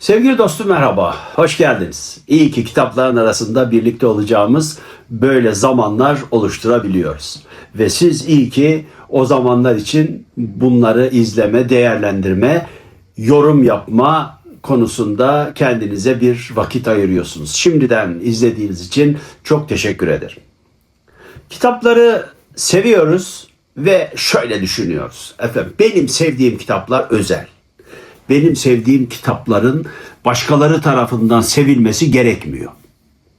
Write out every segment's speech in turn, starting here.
Sevgili dostum merhaba, hoş geldiniz. İyi ki kitapların arasında birlikte olacağımız böyle zamanlar oluşturabiliyoruz. Ve siz iyi ki o zamanlar için bunları izleme, değerlendirme, yorum yapma konusunda kendinize bir vakit ayırıyorsunuz. Şimdiden izlediğiniz için çok teşekkür ederim. Kitapları seviyoruz ve şöyle düşünüyoruz. Efendim benim sevdiğim kitaplar özel benim sevdiğim kitapların başkaları tarafından sevilmesi gerekmiyor.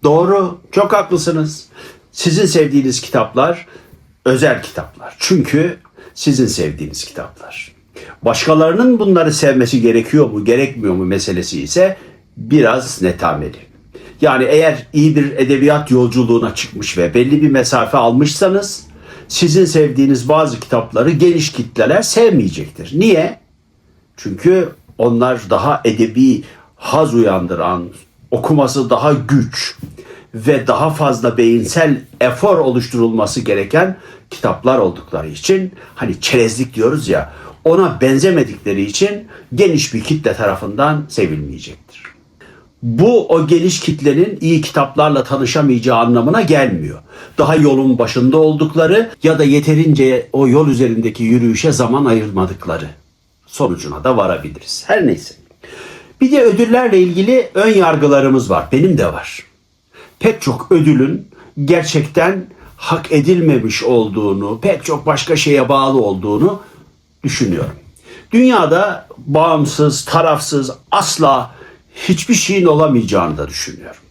Doğru, çok haklısınız. Sizin sevdiğiniz kitaplar özel kitaplar. Çünkü sizin sevdiğiniz kitaplar. Başkalarının bunları sevmesi gerekiyor mu, gerekmiyor mu meselesi ise biraz netameli. Yani eğer iyi bir edebiyat yolculuğuna çıkmış ve belli bir mesafe almışsanız sizin sevdiğiniz bazı kitapları geniş kitleler sevmeyecektir. Niye? Çünkü onlar daha edebi haz uyandıran, okuması daha güç ve daha fazla beyinsel efor oluşturulması gereken kitaplar oldukları için hani çerezlik diyoruz ya ona benzemedikleri için geniş bir kitle tarafından sevilmeyecektir. Bu o geniş kitlenin iyi kitaplarla tanışamayacağı anlamına gelmiyor. Daha yolun başında oldukları ya da yeterince o yol üzerindeki yürüyüşe zaman ayırmadıkları sonucuna da varabiliriz. Her neyse. Bir de ödüllerle ilgili ön yargılarımız var. Benim de var. Pek çok ödülün gerçekten hak edilmemiş olduğunu, pek çok başka şeye bağlı olduğunu düşünüyorum. Dünyada bağımsız, tarafsız, asla hiçbir şeyin olamayacağını da düşünüyorum.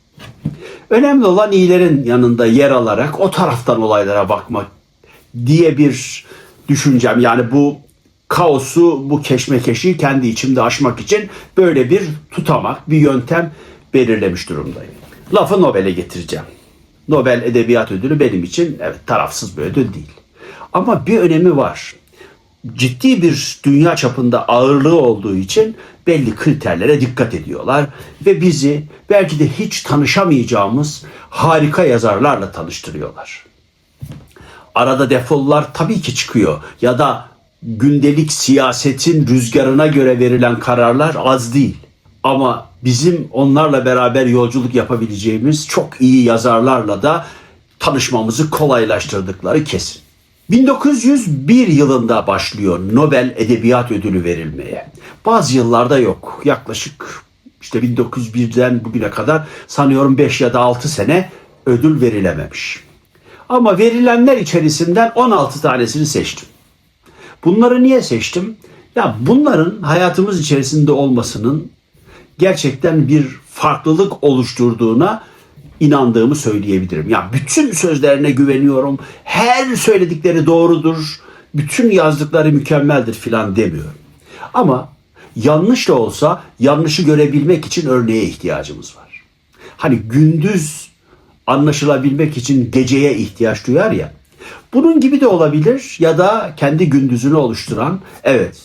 Önemli olan iyilerin yanında yer alarak o taraftan olaylara bakmak diye bir düşüncem. Yani bu kaosu, bu keşmekeşi kendi içimde aşmak için böyle bir tutamak, bir yöntem belirlemiş durumdayım. Lafı Nobel'e getireceğim. Nobel Edebiyat Ödülü benim için evet tarafsız bir ödül değil. Ama bir önemi var. Ciddi bir dünya çapında ağırlığı olduğu için belli kriterlere dikkat ediyorlar ve bizi belki de hiç tanışamayacağımız harika yazarlarla tanıştırıyorlar. Arada defollar tabii ki çıkıyor ya da gündelik siyasetin rüzgarına göre verilen kararlar az değil. Ama bizim onlarla beraber yolculuk yapabileceğimiz çok iyi yazarlarla da tanışmamızı kolaylaştırdıkları kesin. 1901 yılında başlıyor Nobel Edebiyat Ödülü verilmeye. Bazı yıllarda yok. Yaklaşık işte 1901'den bugüne kadar sanıyorum 5 ya da 6 sene ödül verilememiş. Ama verilenler içerisinden 16 tanesini seçtim. Bunları niye seçtim? Ya bunların hayatımız içerisinde olmasının gerçekten bir farklılık oluşturduğuna inandığımı söyleyebilirim. Ya bütün sözlerine güveniyorum. Her söyledikleri doğrudur. Bütün yazdıkları mükemmeldir filan demiyorum. Ama yanlış da olsa yanlışı görebilmek için örneğe ihtiyacımız var. Hani gündüz anlaşılabilmek için geceye ihtiyaç duyar ya. Bunun gibi de olabilir ya da kendi gündüzünü oluşturan evet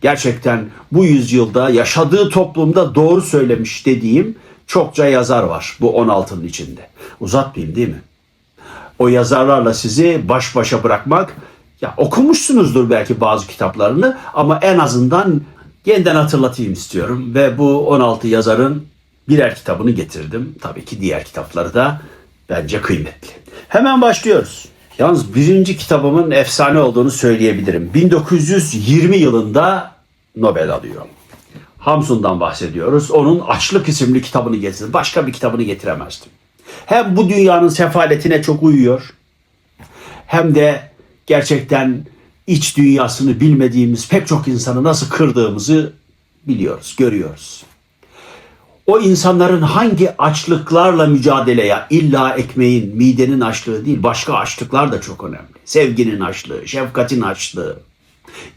gerçekten bu yüzyılda yaşadığı toplumda doğru söylemiş dediğim çokça yazar var bu 16'nın içinde. Uzatmayayım değil mi? O yazarlarla sizi baş başa bırakmak ya okumuşsunuzdur belki bazı kitaplarını ama en azından yeniden hatırlatayım istiyorum ve bu 16 yazarın birer kitabını getirdim. Tabii ki diğer kitapları da bence kıymetli. Hemen başlıyoruz. Yalnız birinci kitabımın efsane olduğunu söyleyebilirim. 1920 yılında Nobel alıyor. Hamsun'dan bahsediyoruz. Onun Açlık isimli kitabını getirdim. Başka bir kitabını getiremezdim. Hem bu dünyanın sefaletine çok uyuyor. Hem de gerçekten iç dünyasını bilmediğimiz pek çok insanı nasıl kırdığımızı biliyoruz, görüyoruz o insanların hangi açlıklarla mücadeleye illa ekmeğin, midenin açlığı değil başka açlıklar da çok önemli. Sevginin açlığı, şefkatin açlığı,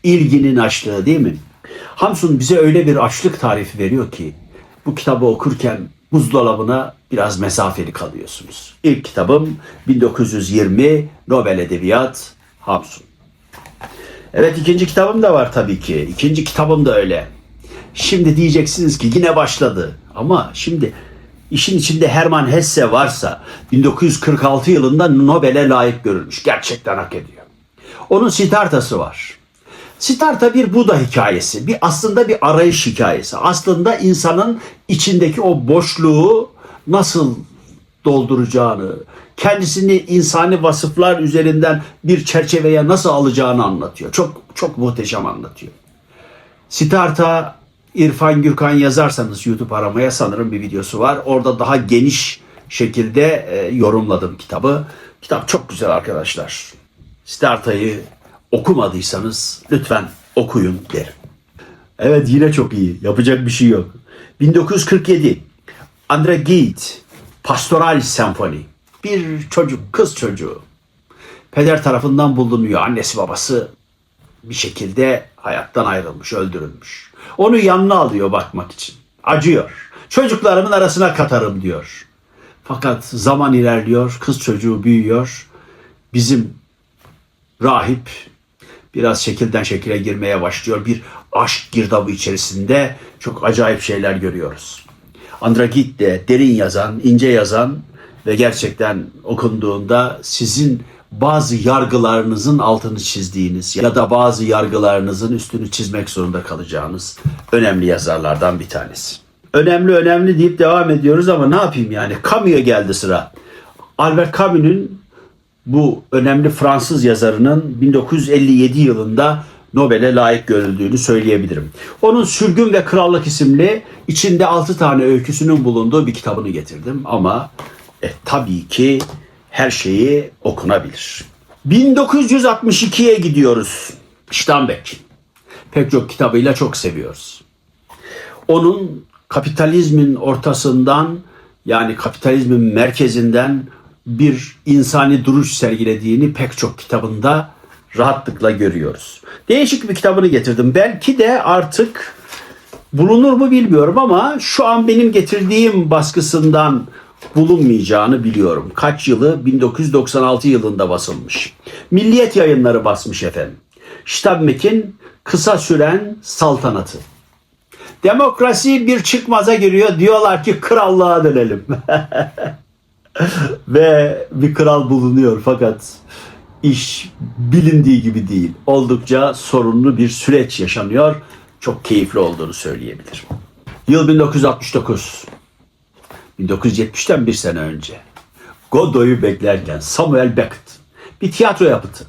ilginin açlığı değil mi? Hamsun bize öyle bir açlık tarifi veriyor ki bu kitabı okurken buzdolabına biraz mesafeli kalıyorsunuz. İlk kitabım 1920 Nobel Edebiyat Hamsun. Evet ikinci kitabım da var tabii ki. İkinci kitabım da öyle. Şimdi diyeceksiniz ki yine başladı. Ama şimdi işin içinde Hermann Hesse varsa 1946 yılında Nobel'e layık görülmüş. Gerçekten hak ediyor. Onun Siddhartha'sı var. Siddhartha bir Buda hikayesi. Bir aslında bir arayış hikayesi. Aslında insanın içindeki o boşluğu nasıl dolduracağını, kendisini insani vasıflar üzerinden bir çerçeveye nasıl alacağını anlatıyor. Çok çok muhteşem anlatıyor. Siddhartha İrfan Gürkan yazarsanız YouTube aramaya sanırım bir videosu var. Orada daha geniş şekilde e, yorumladım kitabı. Kitap çok güzel arkadaşlar. Siddhartha'yı okumadıysanız lütfen okuyun derim. Evet yine çok iyi. Yapacak bir şey yok. 1947 Andre Gide Pastoral Senfoni. Bir çocuk, kız çocuğu. Peder tarafından bulunuyor. Annesi babası bir şekilde hayattan ayrılmış, öldürülmüş. Onu yanına alıyor bakmak için. Acıyor. Çocuklarımın arasına katarım diyor. Fakat zaman ilerliyor, kız çocuğu büyüyor. Bizim rahip biraz şekilden şekile girmeye başlıyor. Bir aşk girdabı içerisinde çok acayip şeyler görüyoruz. Andragit de derin yazan, ince yazan ve gerçekten okunduğunda sizin bazı yargılarınızın altını çizdiğiniz ya da bazı yargılarınızın üstünü çizmek zorunda kalacağınız önemli yazarlardan bir tanesi. Önemli önemli deyip devam ediyoruz ama ne yapayım yani Camus'a geldi sıra. Albert Camus'un bu önemli Fransız yazarının 1957 yılında Nobel'e layık görüldüğünü söyleyebilirim. Onun Sürgün ve Krallık isimli içinde 6 tane öyküsünün bulunduğu bir kitabını getirdim ama e, tabii ki her şeyi okunabilir. 1962'ye gidiyoruz. Steinbeck. Pek çok kitabıyla çok seviyoruz. Onun kapitalizmin ortasından yani kapitalizmin merkezinden bir insani duruş sergilediğini pek çok kitabında rahatlıkla görüyoruz. Değişik bir kitabını getirdim. Belki de artık bulunur mu bilmiyorum ama şu an benim getirdiğim baskısından bulunmayacağını biliyorum. Kaç yılı? 1996 yılında basılmış. Milliyet yayınları basmış efendim. Steinbeck'in kısa süren saltanatı. Demokrasi bir çıkmaza giriyor. Diyorlar ki krallığa dönelim. Ve bir kral bulunuyor fakat iş bilindiği gibi değil. Oldukça sorunlu bir süreç yaşanıyor. Çok keyifli olduğunu söyleyebilirim. Yıl 1969. 1970'ten bir sene önce. Godot'u beklerken Samuel Beckett. Bir tiyatro yapıtı.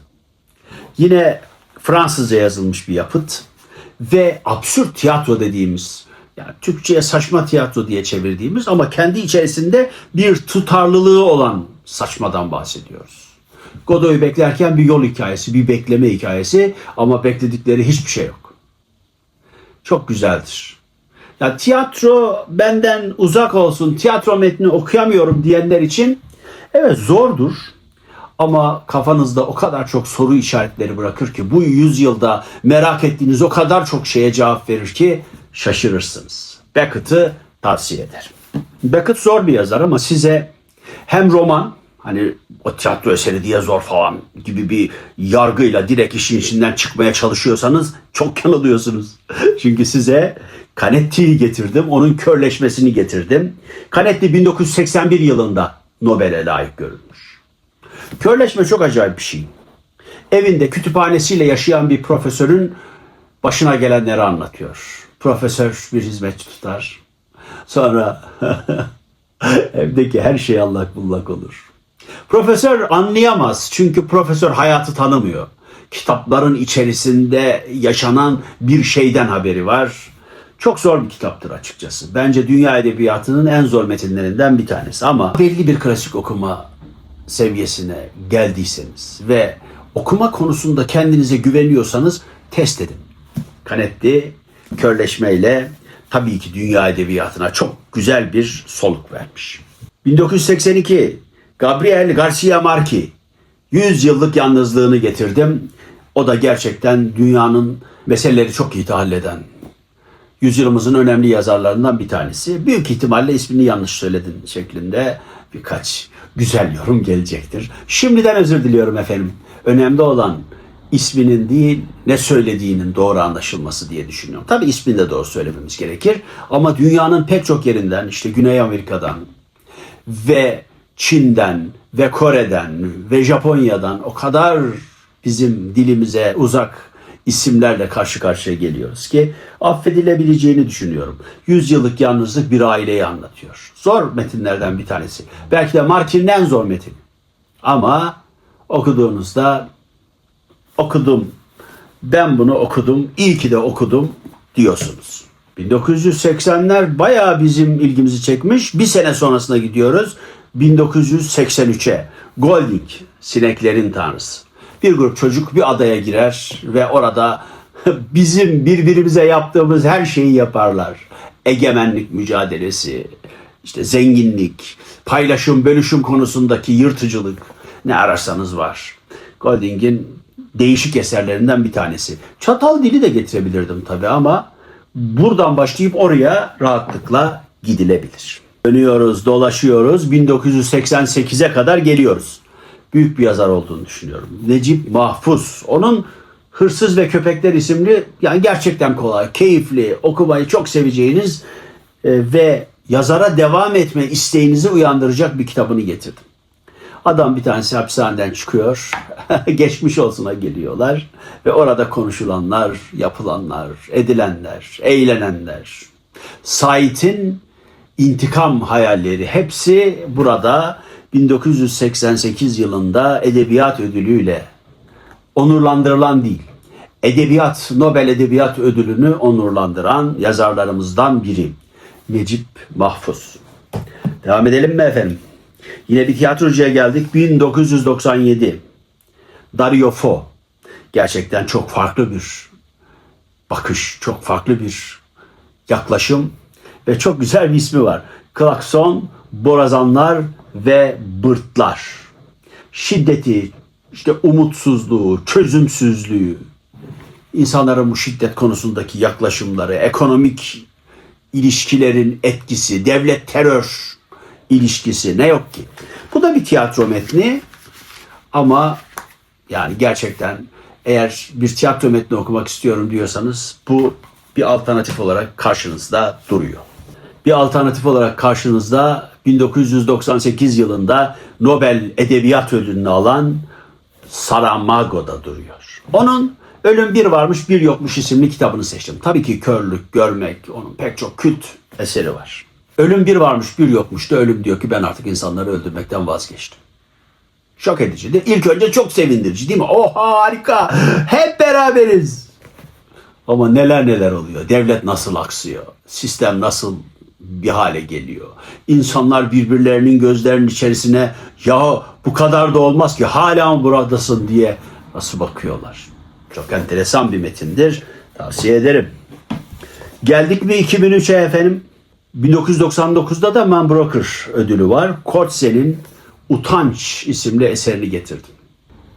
Yine Fransızca yazılmış bir yapıt ve absürt tiyatro dediğimiz yani Türkçe'ye saçma tiyatro diye çevirdiğimiz ama kendi içerisinde bir tutarlılığı olan saçmadan bahsediyoruz. Godot'u beklerken bir yol hikayesi, bir bekleme hikayesi ama bekledikleri hiçbir şey yok. Çok güzeldir. Ya tiyatro benden uzak olsun, tiyatro metni okuyamıyorum diyenler için evet zordur. Ama kafanızda o kadar çok soru işaretleri bırakır ki bu yüzyılda merak ettiğiniz o kadar çok şeye cevap verir ki şaşırırsınız. Beckett'ı tavsiye ederim. Beckett zor bir yazar ama size hem roman hani o tiyatro eseri diye zor falan gibi bir yargıyla direkt işin içinden çıkmaya çalışıyorsanız çok yanılıyorsunuz. Çünkü size Canetti'yi getirdim. Onun körleşmesini getirdim. Canetti 1981 yılında Nobel'e layık görülmüş. Körleşme çok acayip bir şey. Evinde kütüphanesiyle yaşayan bir profesörün başına gelenleri anlatıyor. Profesör bir hizmetçi tutar. Sonra evdeki her şey allak bullak olur. Profesör anlayamaz çünkü profesör hayatı tanımıyor. Kitapların içerisinde yaşanan bir şeyden haberi var. Çok zor bir kitaptır açıkçası. Bence dünya edebiyatının en zor metinlerinden bir tanesi ama belli bir klasik okuma seviyesine geldiyseniz ve okuma konusunda kendinize güveniyorsanız test edin. Canetti körleşmeyle tabii ki dünya edebiyatına çok güzel bir soluk vermiş. 1982 Gabriel Garcia Marquez 100 yıllık yalnızlığını getirdim. O da gerçekten dünyanın meseleleri çok iyi halleden yüzyılımızın önemli yazarlarından bir tanesi. Büyük ihtimalle ismini yanlış söyledin şeklinde birkaç güzel yorum gelecektir. Şimdiden özür diliyorum efendim. Önemli olan isminin değil ne söylediğinin doğru anlaşılması diye düşünüyorum. Tabii ismini de doğru söylememiz gerekir. Ama dünyanın pek çok yerinden işte Güney Amerika'dan ve Çin'den ve Kore'den ve Japonya'dan o kadar bizim dilimize uzak isimlerle karşı karşıya geliyoruz ki affedilebileceğini düşünüyorum. Yüzyıllık yalnızlık bir aileyi anlatıyor. Zor metinlerden bir tanesi. Belki de Martin'in en zor metin. Ama okuduğunuzda okudum, ben bunu okudum, iyi ki de okudum diyorsunuz. 1980'ler bayağı bizim ilgimizi çekmiş. Bir sene sonrasına gidiyoruz. 1983'e. Golding, sineklerin tanrısı. Bir grup çocuk bir adaya girer ve orada bizim birbirimize yaptığımız her şeyi yaparlar. Egemenlik mücadelesi, işte zenginlik, paylaşım, bölüşüm konusundaki yırtıcılık ne ararsanız var. Golding'in değişik eserlerinden bir tanesi. Çatal dili de getirebilirdim tabii ama buradan başlayıp oraya rahatlıkla gidilebilir. Dönüyoruz, dolaşıyoruz. 1988'e kadar geliyoruz. Büyük bir yazar olduğunu düşünüyorum. Necip Mahfuz. Onun Hırsız ve Köpekler isimli yani gerçekten kolay, keyifli, okumayı çok seveceğiniz e, ve yazara devam etme isteğinizi uyandıracak bir kitabını getirdim. Adam bir tanesi hapishaneden çıkıyor. Geçmiş olsuna geliyorlar. Ve orada konuşulanlar, yapılanlar, edilenler, eğlenenler. Sait'in intikam hayalleri hepsi burada 1988 yılında edebiyat ödülüyle onurlandırılan değil. Edebiyat, Nobel Edebiyat Ödülünü onurlandıran yazarlarımızdan biri. Necip Mahfuz. Devam edelim mi efendim? Yine bir tiyatrocuya geldik. 1997. Dario Fo. Gerçekten çok farklı bir bakış, çok farklı bir yaklaşım ve çok güzel bir ismi var. Klakson, borazanlar ve bırtlar. Şiddeti, işte umutsuzluğu, çözümsüzlüğü, insanların bu şiddet konusundaki yaklaşımları, ekonomik ilişkilerin etkisi, devlet terör ilişkisi ne yok ki? Bu da bir tiyatro metni ama yani gerçekten eğer bir tiyatro metni okumak istiyorum diyorsanız bu bir alternatif olarak karşınızda duruyor. Bir alternatif olarak karşınızda 1998 yılında Nobel Edebiyat Ödülünü alan Saramago'da duruyor. Onun Ölüm Bir Varmış Bir Yokmuş isimli kitabını seçtim. Tabii ki körlük, görmek, onun pek çok kült eseri var. Ölüm bir varmış bir yokmuş da ölüm diyor ki ben artık insanları öldürmekten vazgeçtim. Şok edicidir. İlk önce çok sevindirici değil mi? Oh harika. Hep beraberiz. Ama neler neler oluyor. Devlet nasıl aksıyor? Sistem nasıl bir hale geliyor? İnsanlar birbirlerinin gözlerinin içerisine ya bu kadar da olmaz ki hala mı buradasın diye nasıl bakıyorlar? Çok enteresan bir metindir. Tavsiye ederim. Geldik mi 2003'e efendim? 1999'da da Man Broker ödülü var. Kortsel'in Utanç isimli eserini getirdim.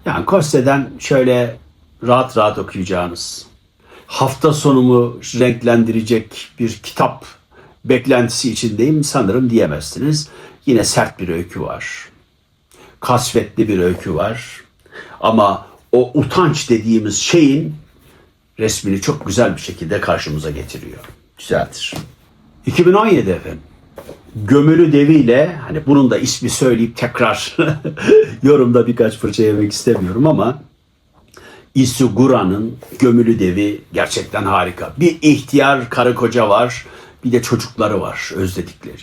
Yani Kortsel'den şöyle rahat rahat okuyacağınız, hafta sonumu renklendirecek bir kitap beklentisi içindeyim sanırım diyemezsiniz. Yine sert bir öykü var. Kasvetli bir öykü var. Ama o utanç dediğimiz şeyin resmini çok güzel bir şekilde karşımıza getiriyor. Güzeldir. 2017 efendim. Gömülü deviyle hani bunun da ismi söyleyip tekrar yorumda birkaç fırça yemek istemiyorum ama Isugura'nın Gömülü Devi gerçekten harika. Bir ihtiyar karı koca var, bir de çocukları var özledikleri.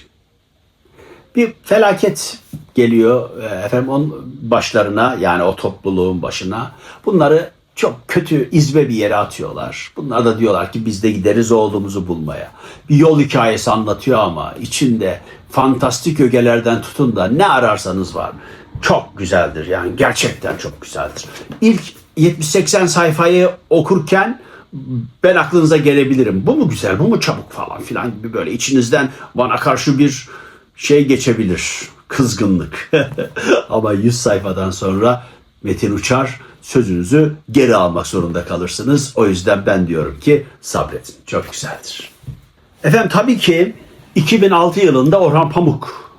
Bir felaket geliyor e, efendim onun başlarına yani o topluluğun başına. Bunları çok kötü izbe bir yere atıyorlar. Bunlar da diyorlar ki biz de gideriz oğlumuzu bulmaya. Bir yol hikayesi anlatıyor ama içinde fantastik ögelerden tutun da ne ararsanız var. Çok güzeldir yani gerçekten çok güzeldir. İlk 70-80 sayfayı okurken ben aklınıza gelebilirim. Bu mu güzel, bu mu çabuk falan filan gibi böyle içinizden bana karşı bir şey geçebilir. Kızgınlık. Ama 100 sayfadan sonra Metin Uçar sözünüzü geri almak zorunda kalırsınız. O yüzden ben diyorum ki sabredin. Çok güzeldir. Efendim tabii ki 2006 yılında Orhan Pamuk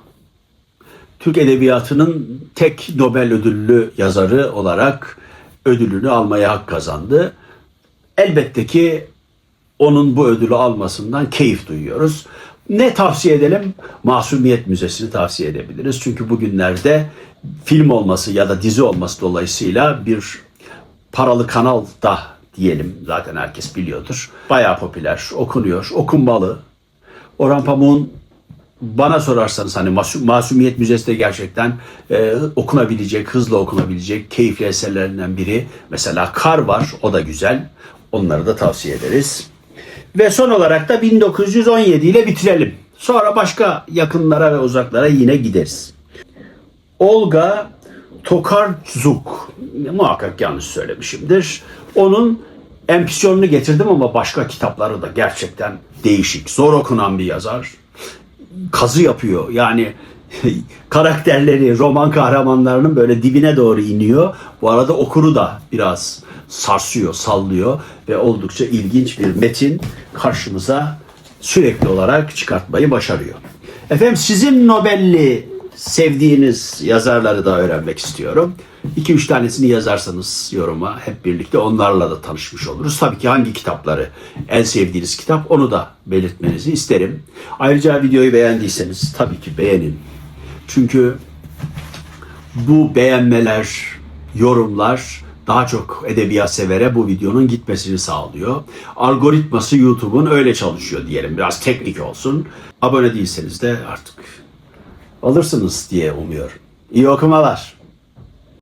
Türk Edebiyatı'nın tek Nobel ödüllü yazarı olarak ödülünü almaya hak kazandı. Elbette ki onun bu ödülü almasından keyif duyuyoruz. Ne tavsiye edelim? Masumiyet Müzesi'ni tavsiye edebiliriz. Çünkü bugünlerde film olması ya da dizi olması dolayısıyla bir paralı kanal da diyelim. Zaten herkes biliyordur. Bayağı popüler, okunuyor, okunmalı. Orhan Pamuk'un bana sorarsanız hani Masum, Masumiyet Müzesi de gerçekten e, okunabilecek, hızlı okunabilecek keyifli eserlerinden biri. Mesela Kar var, o da güzel. Onları da tavsiye ederiz. Ve son olarak da 1917 ile bitirelim. Sonra başka yakınlara ve uzaklara yine gideriz. Olga Tokarczuk, muhakkak yanlış söylemişimdir. Onun empisyonunu getirdim ama başka kitapları da gerçekten değişik, zor okunan bir yazar. Kazı yapıyor. Yani karakterleri, roman kahramanlarının böyle dibine doğru iniyor. Bu arada okuru da biraz sarsıyor, sallıyor ve oldukça ilginç bir metin karşımıza sürekli olarak çıkartmayı başarıyor. Efendim sizin Nobel'li sevdiğiniz yazarları da öğrenmek istiyorum. 2-3 tanesini yazarsanız yoruma hep birlikte onlarla da tanışmış oluruz. Tabii ki hangi kitapları en sevdiğiniz kitap onu da belirtmenizi isterim. Ayrıca videoyu beğendiyseniz tabii ki beğenin. Çünkü bu beğenmeler, yorumlar daha çok edebiyat severe bu videonun gitmesini sağlıyor. Algoritması YouTube'un öyle çalışıyor diyelim. Biraz teknik olsun. Abone değilseniz de artık alırsınız diye umuyorum. İyi okumalar.